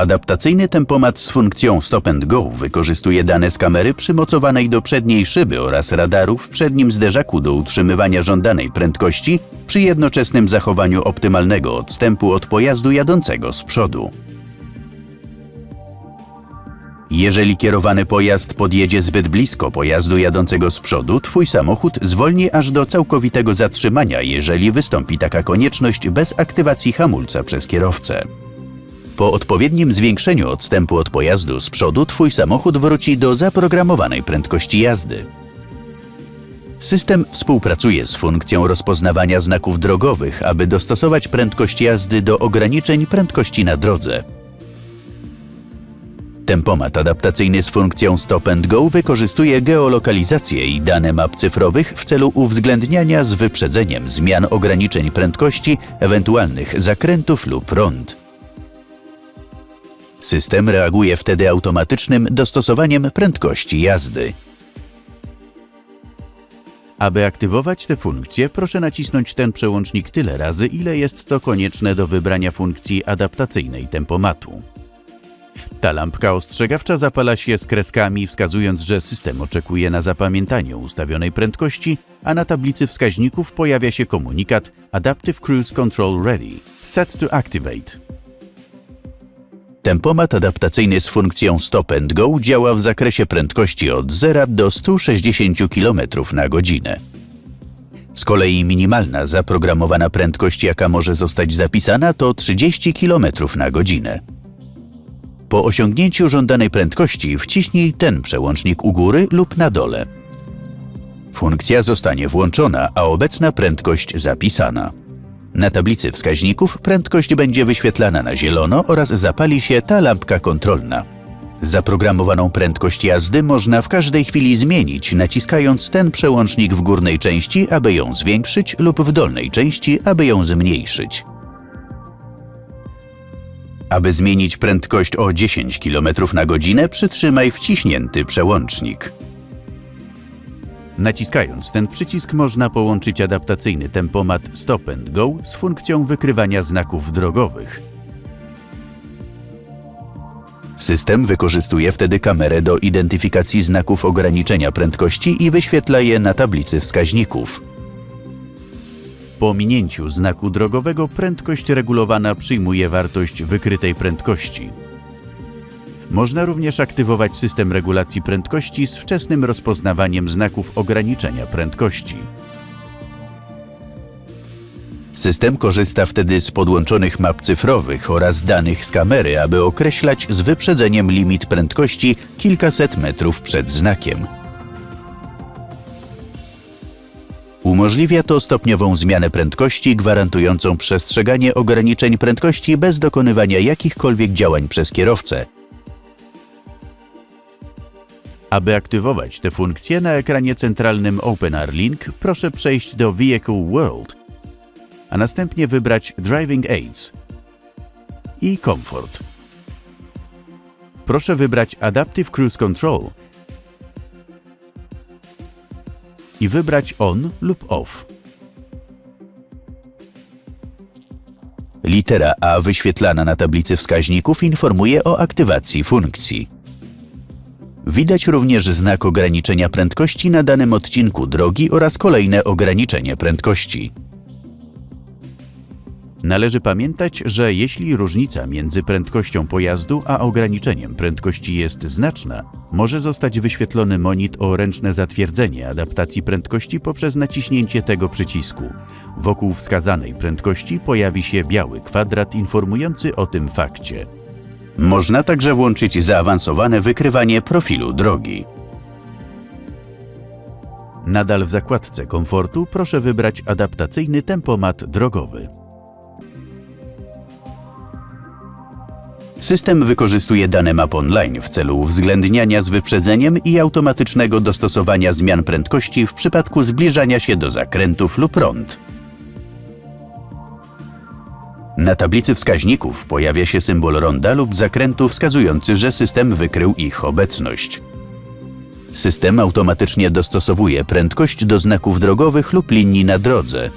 Adaptacyjny tempomat z funkcją Stop and Go wykorzystuje dane z kamery przymocowanej do przedniej szyby oraz radaru w przednim zderzaku do utrzymywania żądanej prędkości przy jednoczesnym zachowaniu optymalnego odstępu od pojazdu jadącego z przodu. Jeżeli kierowany pojazd podjedzie zbyt blisko pojazdu jadącego z przodu, twój samochód zwolni aż do całkowitego zatrzymania, jeżeli wystąpi taka konieczność bez aktywacji hamulca przez kierowcę. Po odpowiednim zwiększeniu odstępu od pojazdu z przodu, twój samochód wróci do zaprogramowanej prędkości jazdy. System współpracuje z funkcją rozpoznawania znaków drogowych, aby dostosować prędkość jazdy do ograniczeń prędkości na drodze. Tempomat adaptacyjny z funkcją Stop and Go wykorzystuje geolokalizację i dane map cyfrowych w celu uwzględniania z wyprzedzeniem zmian ograniczeń prędkości, ewentualnych zakrętów lub rond. System reaguje wtedy automatycznym dostosowaniem prędkości jazdy. Aby aktywować tę funkcję, proszę nacisnąć ten przełącznik tyle razy, ile jest to konieczne do wybrania funkcji adaptacyjnej tempomatu. Ta lampka ostrzegawcza zapala się z kreskami, wskazując, że system oczekuje na zapamiętanie ustawionej prędkości, a na tablicy wskaźników pojawia się komunikat Adaptive Cruise Control Ready, set to activate. Tempomat adaptacyjny z funkcją Stop and Go działa w zakresie prędkości od 0 do 160 km na godzinę. Z kolei minimalna zaprogramowana prędkość, jaka może zostać zapisana, to 30 km na godzinę. Po osiągnięciu żądanej prędkości wciśnij ten przełącznik u góry lub na dole. Funkcja zostanie włączona, a obecna prędkość zapisana. Na tablicy wskaźników prędkość będzie wyświetlana na zielono oraz zapali się ta lampka kontrolna. Zaprogramowaną prędkość jazdy można w każdej chwili zmienić, naciskając ten przełącznik w górnej części, aby ją zwiększyć, lub w dolnej części, aby ją zmniejszyć. Aby zmienić prędkość o 10 km na godzinę, przytrzymaj wciśnięty przełącznik. Naciskając ten przycisk można połączyć adaptacyjny tempomat Stop Go z funkcją wykrywania znaków drogowych. System wykorzystuje wtedy kamerę do identyfikacji znaków ograniczenia prędkości i wyświetla je na tablicy wskaźników. Po minięciu znaku drogowego prędkość regulowana przyjmuje wartość wykrytej prędkości. Można również aktywować system regulacji prędkości z wczesnym rozpoznawaniem znaków ograniczenia prędkości. System korzysta wtedy z podłączonych map cyfrowych oraz danych z kamery, aby określać z wyprzedzeniem limit prędkości kilkaset metrów przed znakiem. Umożliwia to stopniową zmianę prędkości, gwarantującą przestrzeganie ograniczeń prędkości bez dokonywania jakichkolwiek działań przez kierowcę. Aby aktywować tę funkcję na ekranie centralnym OpenR Link, proszę przejść do Vehicle World, a następnie wybrać Driving Aids i Comfort. Proszę wybrać Adaptive Cruise Control i wybrać On lub Off. Litera A wyświetlana na tablicy wskaźników informuje o aktywacji funkcji. Widać również znak ograniczenia prędkości na danym odcinku drogi oraz kolejne ograniczenie prędkości. Należy pamiętać, że jeśli różnica między prędkością pojazdu a ograniczeniem prędkości jest znaczna, może zostać wyświetlony monit o ręczne zatwierdzenie adaptacji prędkości poprzez naciśnięcie tego przycisku. Wokół wskazanej prędkości pojawi się biały kwadrat informujący o tym fakcie. Można także włączyć zaawansowane wykrywanie profilu drogi. Nadal w zakładce komfortu proszę wybrać adaptacyjny tempomat drogowy. System wykorzystuje dane map online w celu uwzględniania z wyprzedzeniem i automatycznego dostosowania zmian prędkości w przypadku zbliżania się do zakrętów lub rond. Na tablicy wskaźników pojawia się symbol ronda lub zakrętu wskazujący, że system wykrył ich obecność. System automatycznie dostosowuje prędkość do znaków drogowych lub linii na drodze.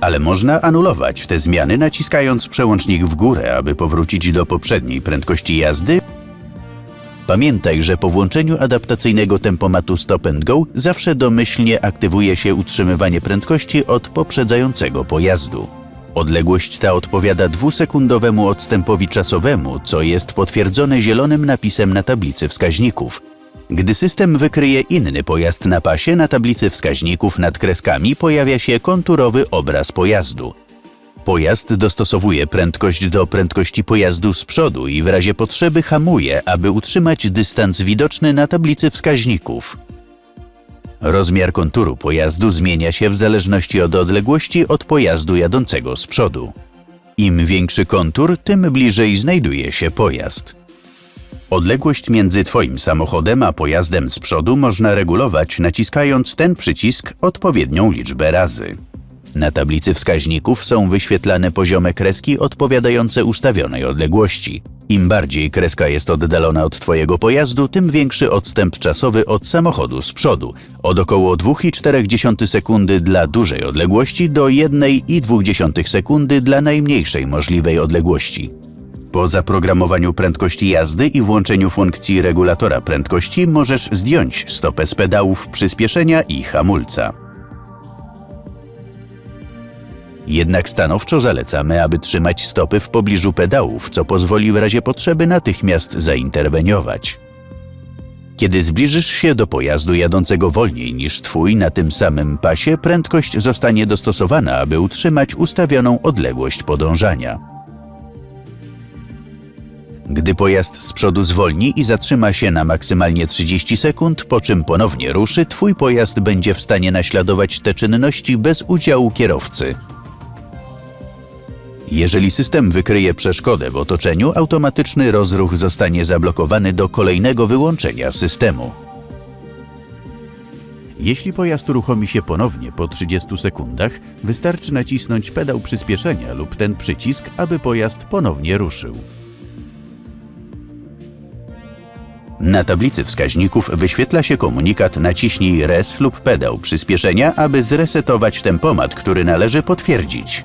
Ale można anulować te zmiany naciskając przełącznik w górę, aby powrócić do poprzedniej prędkości jazdy. Pamiętaj, że po włączeniu adaptacyjnego tempomatu Stop and Go zawsze domyślnie aktywuje się utrzymywanie prędkości od poprzedzającego pojazdu. Odległość ta odpowiada dwusekundowemu odstępowi czasowemu, co jest potwierdzone zielonym napisem na tablicy wskaźników. Gdy system wykryje inny pojazd na pasie, na tablicy wskaźników nad kreskami pojawia się konturowy obraz pojazdu. Pojazd dostosowuje prędkość do prędkości pojazdu z przodu i w razie potrzeby hamuje, aby utrzymać dystans widoczny na tablicy wskaźników. Rozmiar konturu pojazdu zmienia się w zależności od odległości od pojazdu jadącego z przodu. Im większy kontur, tym bliżej znajduje się pojazd. Odległość między Twoim samochodem a pojazdem z przodu można regulować naciskając ten przycisk odpowiednią liczbę razy. Na tablicy wskaźników są wyświetlane poziome kreski odpowiadające ustawionej odległości. Im bardziej kreska jest oddalona od Twojego pojazdu, tym większy odstęp czasowy od samochodu z przodu, od około 2,4 sekundy dla dużej odległości do 1,2 sekundy dla najmniejszej możliwej odległości. Po zaprogramowaniu prędkości jazdy i włączeniu funkcji regulatora prędkości możesz zdjąć stopę z pedałów przyspieszenia i hamulca. Jednak stanowczo zalecamy, aby trzymać stopy w pobliżu pedałów, co pozwoli w razie potrzeby natychmiast zainterweniować. Kiedy zbliżysz się do pojazdu jadącego wolniej niż twój na tym samym pasie, prędkość zostanie dostosowana, aby utrzymać ustawioną odległość podążania. Gdy pojazd z przodu zwolni i zatrzyma się na maksymalnie 30 sekund, po czym ponownie ruszy, twój pojazd będzie w stanie naśladować te czynności bez udziału kierowcy. Jeżeli system wykryje przeszkodę w otoczeniu, automatyczny rozruch zostanie zablokowany do kolejnego wyłączenia systemu. Jeśli pojazd uruchomi się ponownie po 30 sekundach, wystarczy nacisnąć pedał przyspieszenia lub ten przycisk, aby pojazd ponownie ruszył. Na tablicy wskaźników wyświetla się komunikat naciśnij res lub pedał przyspieszenia, aby zresetować tempomat, który należy potwierdzić.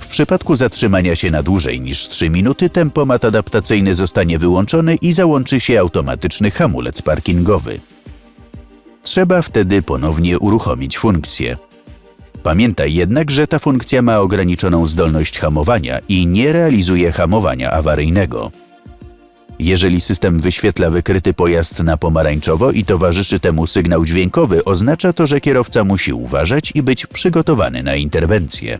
W przypadku zatrzymania się na dłużej niż 3 minuty tempomat adaptacyjny zostanie wyłączony i załączy się automatyczny hamulec parkingowy. Trzeba wtedy ponownie uruchomić funkcję. Pamiętaj jednak, że ta funkcja ma ograniczoną zdolność hamowania i nie realizuje hamowania awaryjnego. Jeżeli system wyświetla wykryty pojazd na pomarańczowo i towarzyszy temu sygnał dźwiękowy, oznacza to, że kierowca musi uważać i być przygotowany na interwencję.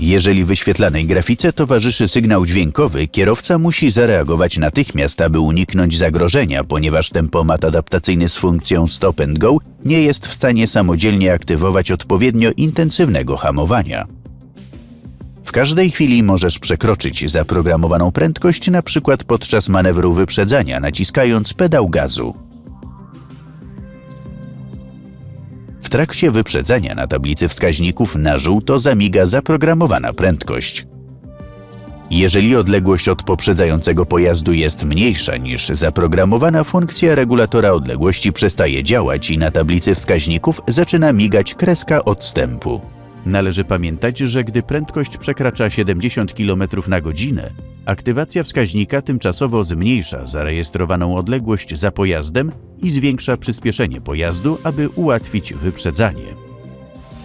Jeżeli wyświetlanej grafice towarzyszy sygnał dźwiękowy, kierowca musi zareagować natychmiast, aby uniknąć zagrożenia, ponieważ tempomat adaptacyjny z funkcją Stop and Go nie jest w stanie samodzielnie aktywować odpowiednio intensywnego hamowania. W każdej chwili możesz przekroczyć zaprogramowaną prędkość, na przykład podczas manewru wyprzedzania, naciskając pedał gazu. W trakcie wyprzedzania na tablicy wskaźników na żółto zamiga zaprogramowana prędkość. Jeżeli odległość od poprzedzającego pojazdu jest mniejsza niż zaprogramowana, funkcja regulatora odległości przestaje działać i na tablicy wskaźników zaczyna migać kreska odstępu. Należy pamiętać, że gdy prędkość przekracza 70 km na godzinę, aktywacja wskaźnika tymczasowo zmniejsza zarejestrowaną odległość za pojazdem i zwiększa przyspieszenie pojazdu, aby ułatwić wyprzedzanie.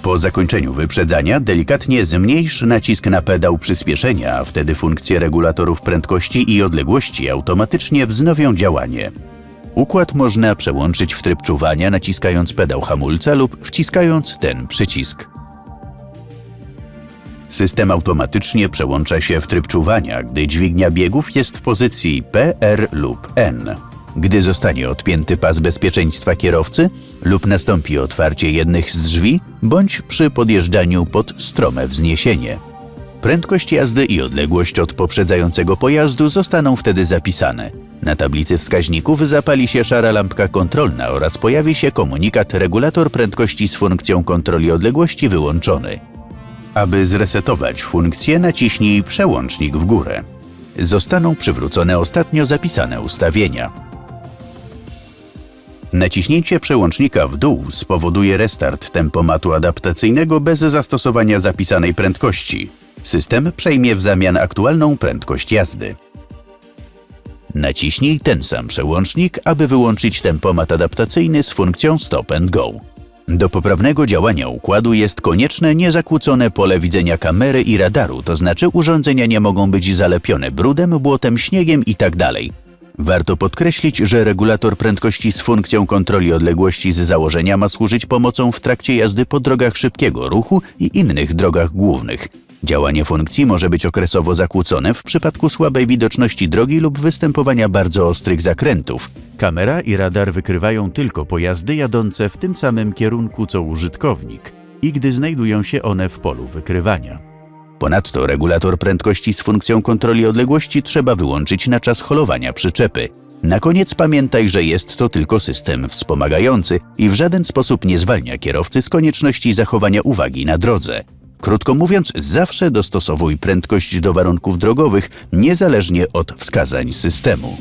Po zakończeniu wyprzedzania delikatnie zmniejsz nacisk na pedał przyspieszenia, a wtedy funkcje regulatorów prędkości i odległości automatycznie wznowią działanie. Układ można przełączyć w tryb czuwania naciskając pedał hamulca lub wciskając ten przycisk. System automatycznie przełącza się w tryb czuwania, gdy dźwignia biegów jest w pozycji P, R lub N. Gdy zostanie odpięty pas bezpieczeństwa kierowcy lub nastąpi otwarcie jednych z drzwi, bądź przy podjeżdżaniu pod strome wzniesienie. Prędkość jazdy i odległość od poprzedzającego pojazdu zostaną wtedy zapisane. Na tablicy wskaźników zapali się szara lampka kontrolna oraz pojawi się komunikat regulator prędkości z funkcją kontroli odległości wyłączony. Aby zresetować funkcję, naciśnij przełącznik w górę. Zostaną przywrócone ostatnio zapisane ustawienia. Naciśnięcie przełącznika w dół spowoduje restart tempomatu adaptacyjnego bez zastosowania zapisanej prędkości. System przejmie w zamian aktualną prędkość jazdy. Naciśnij ten sam przełącznik, aby wyłączyć tempomat adaptacyjny z funkcją Stop and Go. Do poprawnego działania układu jest konieczne niezakłócone pole widzenia kamery i radaru, to znaczy urządzenia nie mogą być zalepione brudem, błotem, śniegiem itd. Warto podkreślić, że regulator prędkości z funkcją kontroli odległości z założenia ma służyć pomocą w trakcie jazdy po drogach szybkiego ruchu i innych drogach głównych. Działanie funkcji może być okresowo zakłócone w przypadku słabej widoczności drogi lub występowania bardzo ostrych zakrętów. Kamera i radar wykrywają tylko pojazdy jadące w tym samym kierunku co użytkownik i gdy znajdują się one w polu wykrywania. Ponadto regulator prędkości z funkcją kontroli odległości trzeba wyłączyć na czas holowania przyczepy. Na koniec pamiętaj, że jest to tylko system wspomagający i w żaden sposób nie zwalnia kierowcy z konieczności zachowania uwagi na drodze. Krótko mówiąc, zawsze dostosowuj prędkość do warunków drogowych, niezależnie od wskazań systemu.